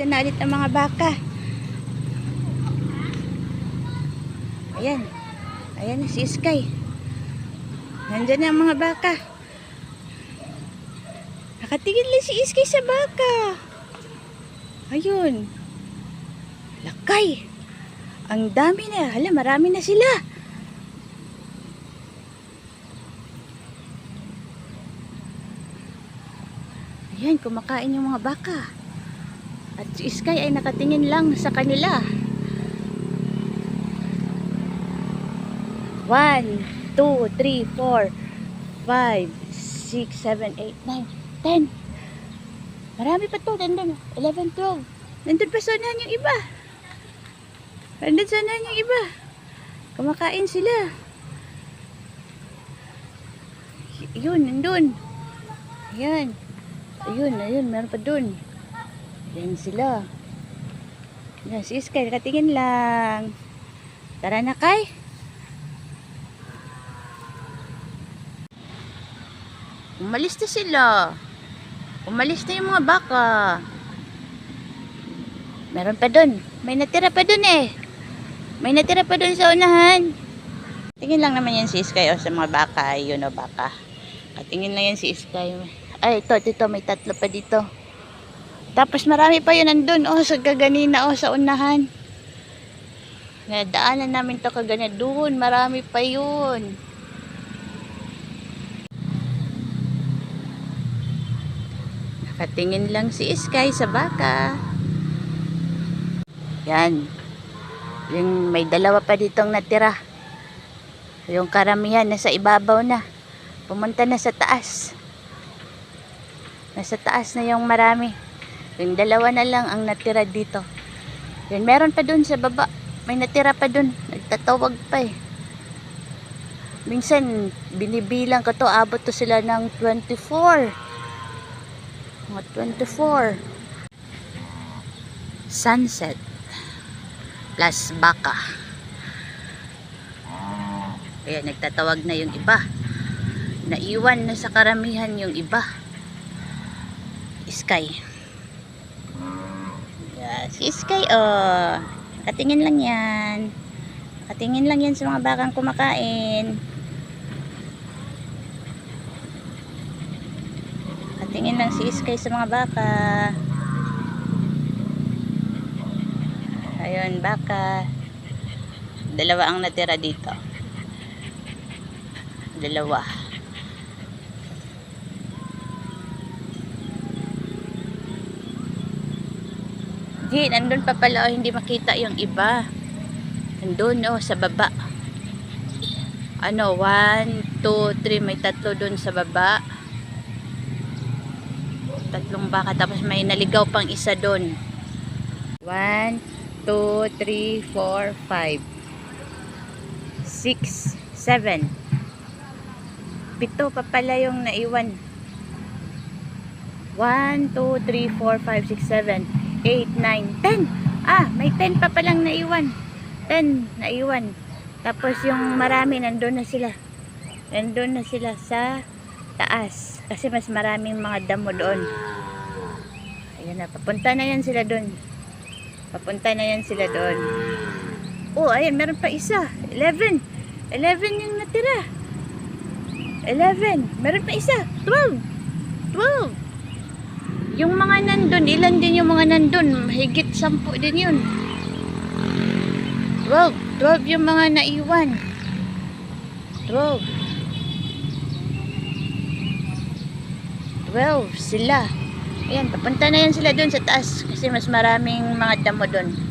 Ito na ulit ang mga baka. Ayan. Ayan si Sky. Nandyan na ang mga baka. Nakatingin lang si Sky sa baka. Ayun. Lakay. Ang dami na. Hala, marami na sila. Ayan, kumakain yung mga baka. At si Sky ay nakatingin lang sa kanila. One, two, three, four, five, six, seven, eight, nine, ten. Marami pa to. Nandun. Eleven, twelve. Nandun pa sonahan yung iba. Nandun sonahan yung iba. Kumakain sila. Y- Yun, nandun. Ayan. Ayun, ayun, meron pa dun. Ayan sila. Ayan, si Sky, nakatingin lang. Tara na, Kay. Umalis na sila. Umalis na yung mga baka. Meron pa dun. May natira pa dun eh. May natira pa dun sa unahan. Tingin lang naman yan si Sky o sa mga baka. Yun o baka. Katingin lang yan si Sky. Ay, ito, ito, may tatlo pa dito. Tapos marami pa yun nandun. Oh, sa gaganina, oh, sa unahan. Nadaanan namin to kagana doon. Marami pa yun. Nakatingin lang si Sky sa baka. Yan. Yung may dalawa pa ditong natira. Yung karamihan nasa ibabaw na. Pumunta na sa taas. Nasa taas na yung marami. Yung dalawa na lang ang natira dito. Yun, meron pa dun sa baba. May natira pa dun. Nagtatawag pa eh. Minsan, binibilang ko to. Abot to sila ng 24. Mga 24. Sunset. Plus baka. Kaya nagtatawag na yung iba. Naiwan na sa karamihan yung iba. Sky. Yeah, si Sky, oh. Katingin lang yan. Katingin lang yan sa mga bakang kumakain. Katingin lang si Sky sa mga baka. Ayun, baka. Dalawa ang natira dito. Dalawa. Di, nandun pa pala oh, hindi makita yung iba. Nandun oh, sa baba. Ano, 1, 2, 3, may tatlo dun sa baba. Tatlong baka, tapos may naligaw pang isa dun. 1, 2, 3, 4, 5, 6, 7. Pito pa pala yung naiwan. 1, 2, 3, 4, 5, 6, 7, 8, 9, 10. Ah, may 10 pa palang naiwan. 10 naiwan. Tapos yung marami nandun na sila. Nandun na sila sa taas. Kasi mas maraming mga damo doon. Ayan na, papunta na yan sila doon. Papunta na yan sila doon. Oh, ayan, meron pa isa. 11. 11 yung natira. 11. Meron pa isa. 12. 12. Yung mga nandun, ilan din yung mga nandun? Higit 10 din yun. 12. 12 yung mga naiwan. 12. 12 sila. Ayan, papunta na yan sila dun sa taas kasi mas maraming mga damo dun.